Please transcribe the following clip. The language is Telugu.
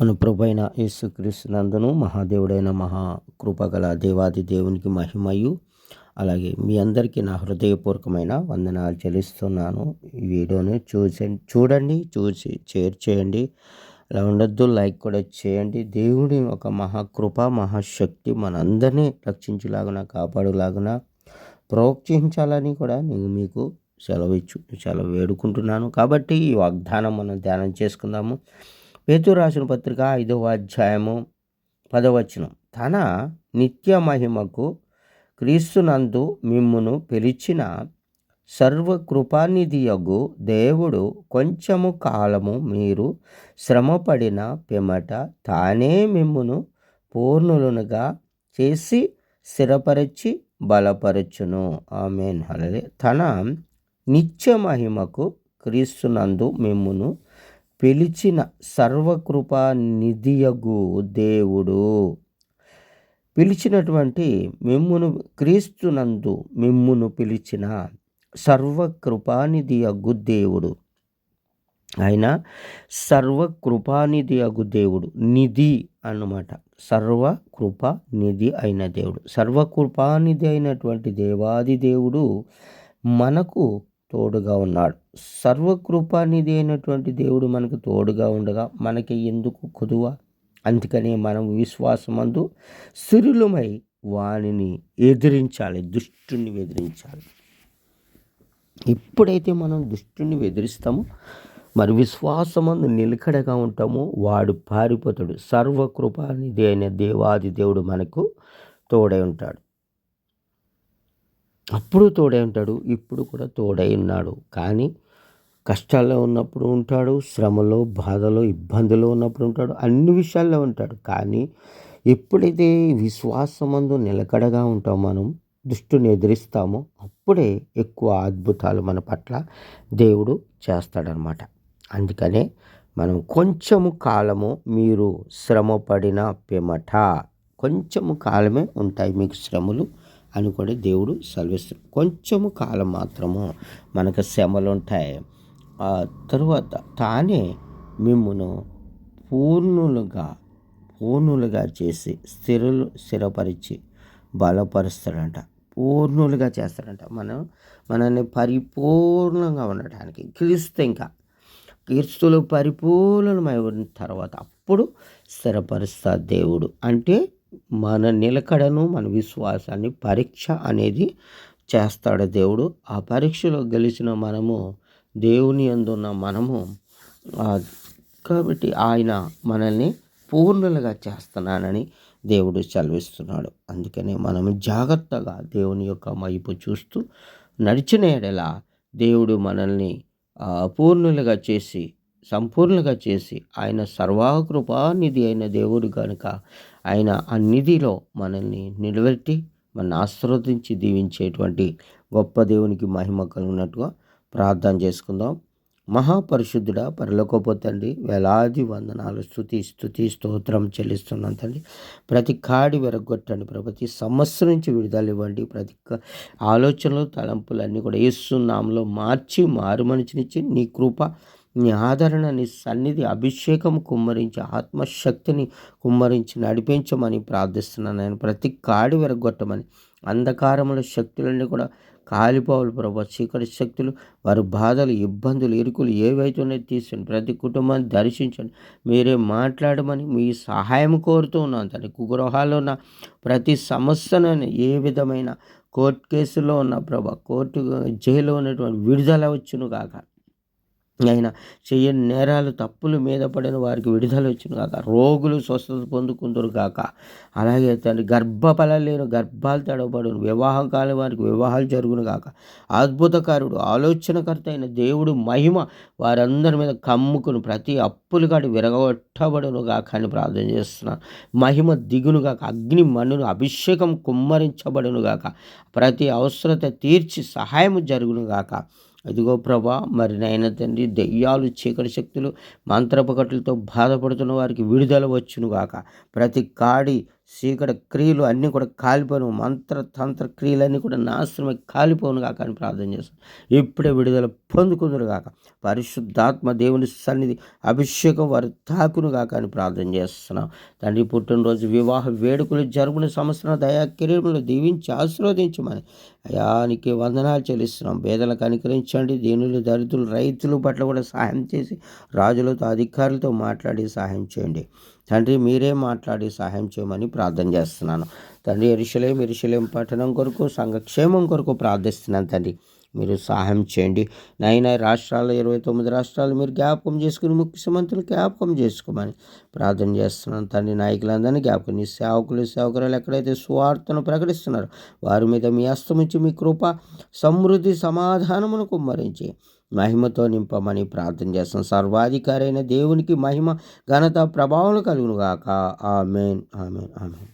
మన ప్రభైన యేసుక్రీస్తునందును మహాదేవుడైన మహా కృపగల దేవాది దేవునికి మహిమయు. అలాగే మీ అందరికీ నా హృదయపూర్వకమైన వందనాలు చెల్లిస్తున్నాను. ఈ వీడియోని చూసి చూడండి చూసి షేర్ చేయండి. అలా ఉండొద్దు లైక్ కూడా చేయండి. దేవుడి ఒక మహాకృప మహాశక్తి మనందరినీ రక్షించులాగున కాపాడులాగున ప్రోత్సహించాలని కూడా నేను మీకు సెలవు ఇచ్చు సెలవు వేడుకుంటున్నాను. కాబట్టి ఈ వాగ్దానం మనం ధ్యానం చేసుకుందాము. పేతురు రాసిన పత్రిక ఐదవ అధ్యాయము పదవచనం. తన నిత్య మహిమకు క్రీస్తునందు మిమ్మును పిలిచిన సర్వకృపానిధియగు దేవుడు కొంచెము కాలము మీరు శ్రమపడిన పిమ్మట తానే మిమ్మును పూర్ణులనుగా చేసి స్థిరపరచి బలపరచును. ఆమెన్. హలే తన నిత్య మహిమకు క్రీస్తునందు మిమ్మును పిలిచిన సర్వకృపా నిధియగు దేవుడు. పిలిచినటువంటి మిమ్మును క్రీస్తునందు మిమ్మును పిలిచిన సర్వకృపానిధి అగు దేవుడు. ఆయన సర్వకృపానిధి అగు దేవుడు. నిధి అన్నమాట. సర్వకృప నిధి అయిన దేవుడు. సర్వకృపానిధి అయినటువంటి దేవాది దేవుడు మనకు తోడుగా ఉన్నాడు. సర్వకృపానిధి అయినటువంటి దేవుడు మనకు తోడుగా ఉండగా మనకి ఎందుకు కుదువ? అందుకనే మనం విశ్వాసమందు సిరులమై వానిని ఎదిరించాలి దుష్టుని ఎదిరించాలి. ఎప్పుడైతే మనం దుష్టుని ఎదిరిస్తామో మరి విశ్వాసమందు నిలకడగా ఉంటామో వాడు పారిపోతాడు. సర్వకృపానిధి అయిన దేవాది దేవుడు మనకు తోడై ఉంటాడు. అప్పుడు తోడై ఉంటాడు ఇప్పుడు కూడా తోడై ఉన్నాడు. కానీ కష్టాల్లో ఉన్నప్పుడు ఉంటాడు శ్రమలో బాధలో ఇబ్బందులు ఉన్నప్పుడు ఉంటాడు అన్ని విషయాల్లో ఉంటాడు. కానీ ఎప్పుడైతే విశ్వాసమందు నిలకడగా ఉంటాం మనం దుష్టుని ఎదిరిస్తామో అప్పుడే ఎక్కువ అద్భుతాలు మన పట్ల దేవుడు చేస్తాడనమాట. అందుకనే మనం కొంచెము కాలము మీరు శ్రమ పడిన పిమట కొంచెము కాలమే ఉంటాయి మీకు శ్రమలు. అని కూడా దేవుడు సెలవిస్తాడు కొంచెము కాలం మాత్రము మనకు శ్రమలు ఉంటాయి ఆ తరువాత తానే మిమ్మను పూర్ణులుగా పూర్ణులుగా చేసి స్థిరలు స్థిరపరిచి బలపరుస్తాడంట. పూర్ణులుగా చేస్తాడంట. మనం మనల్ని పరిపూర్ణంగా ఉండటానికి క్రీస్తు ఇంకా క్రీస్తులు పరిపూర్ణమై ఉన్న తర్వాత అప్పుడు స్థిరపరుస్తా దేవుడు. అంటే మన నిలకడను మన విశ్వాసాన్ని పరీక్ష అనేది చేస్తాడు దేవుడు. ఆ పరీక్షలో గెలిచిన మనము దేవుని అందున్న మనము కాబట్టి ఆయన మనల్ని పూర్ణులుగా చేస్తున్నానని దేవుడు చదివిస్తున్నాడు అందుకనే మనం జాగ్రత్తగా దేవుని యొక్క వైపు చూస్తూ నడిచిన ఎడల దేవుడు మనల్ని పూర్ణులుగా చేసి సంపూర్ణంగా చేసి ఆయన సర్వాకృపానిధి అయిన దేవుడు కనుక ఆయన ఆ నిధిలో మనల్ని నిలబెట్టి మన ఆశ్రవదించి దీవించేటువంటి గొప్ప దేవునికి మహిమ కలిగినట్టుగా ప్రార్థన చేసుకుందాం. మహాపరిశుద్ధుడ పరలోకపు తండ్రి వేలాది వందనాలు స్థుతి స్థుతి స్తోత్రం చెల్లిస్తున్నాం తండ్రి. ప్రతి కాడి వెరగొట్టండి ప్రతి సమస్య నుంచి విడుదల ఇవ్వండి. ప్రతి ఆలోచనలు తలంపులన్నీ కూడా ఇస్తున్నాములో మార్చి మారు మనిషినిచ్చి నీ కృప నీ ఆదరణ నీ సన్నిధి అభిషేకం కుమ్మరించి ఆత్మశక్తిని కుమ్మరించి నడిపించమని ప్రార్థిస్తున్నాను. నేను ప్రతి కాడి వెరగొట్టమని అంధకారముల శక్తులన్నీ కూడా కాలిపోవాలి ప్రభా. చీకటి శక్తులు వారి బాధలు ఇబ్బందులు ఇరుకులు ఏవైతేనే తీసుకోండి ప్రతి కుటుంబాన్ని దర్శించండి. మీరే మాట్లాడమని మీ సహాయం కోరుతూ ఉన్నాను. తన గృహాల్లో ఉన్న ప్రతి సమస్యను ఏ విధమైన కోర్టు కేసులో ఉన్న ప్రభా కోర్టు జైల్లో ఉన్నటువంటి విడుదల వచ్చును కాక ఆయన చెయ్యని నేరాలు తప్పులు మీద పడిన వారికి విడుదల వచ్చిన కాక రోగులు స్వస్థత పొందుకుందరు కాక అలాగే తండ్రి గర్భఫలం లేని గర్భాలు తడబడును వివాహం కాని వారికి వివాహాలు జరుగును కాక అద్భుతకారుడు ఆలోచనకర్త అయిన దేవుడు మహిమ వారందరి మీద కమ్ముకుని. ప్రతి అప్పులు కాడి విరగొట్టబడును కాక అని ప్రార్థన చేస్తున్నాను. మహిమ దిగును కాక అగ్ని మన్నును అభిషేకం కుమ్మరించబడును గాక. ప్రతి అవసరత తీర్చి సహాయం జరుగును గాక. అదిగో ప్రభా మరి నాయన తండ్రి దెయ్యాలు చీకటి శక్తులు మంత్రపకట్లతో బాధపడుతున్న వారికి విడుదల వచ్చును గాక. ప్రతి కాడి చీకటి క్రియలు అన్నీ కూడా కాలిపోను. మంత్ర తంత్ర క్రియలన్నీ కూడా నాశనమై కాలిపోను కాక అని ప్రార్థన చేస్తాను. ఇప్పుడే విడుదల పొందుకుందరు కాక పరిశుద్ధాత్మ దేవుని సన్నిధి అభిషేకం వారు తాకును కాక అని ప్రార్థన చేస్తున్నాం. తండ్రి పుట్టినరోజు వివాహ వేడుకలు జరుపుని సంవత్సరం దయా కిరీములు దీవించి ఆశీర్వదించమని. అయానికి వందనాలు చెల్లిస్తున్నాం. పేదలకు అనుకరించండి. దీనులు దరిద్రులు రైతులు పట్ల కూడా సహాయం చేసి రాజులతో అధికారులతో మాట్లాడి సహాయం చేయండి. తండ్రి మీరే మాట్లాడి సహాయం చేయమని ప్రార్థన చేస్తున్నాను. తండ్రి ఎరుషలేం ఎరుషలేం పట్టణం కొరకు సంఘక్షేమం కొరకు ప్రార్థిస్తున్నాను తండ్రి. మీరు సహాయం చేయండి. నైనా రాష్ట్రాల్లో ఇరవై తొమ్మిది రాష్ట్రాలు మీరు జ్ఞాపకం చేసుకుని ముఖ్యమంత్రులు జ్ఞాపకం చేసుకోమని ప్రార్థన చేస్తున్నాను తండ్రి. నాయకులందరినీ జ్ఞాపకం నీ సేవకులు సేవకురాలు ఎక్కడైతే సువార్తను ప్రకటిస్తున్నారో వారి మీద మీ అస్తమించి మీ కృప సమృద్ధి సమాధానమును కుమ్మరించి మహిమతో నింపమని ప్రార్థన చేస్తాం. సర్వాధికారైన దేవునికి మహిమ ఘనత ప్రభావం కలుగునుగాక. Amen amen amen.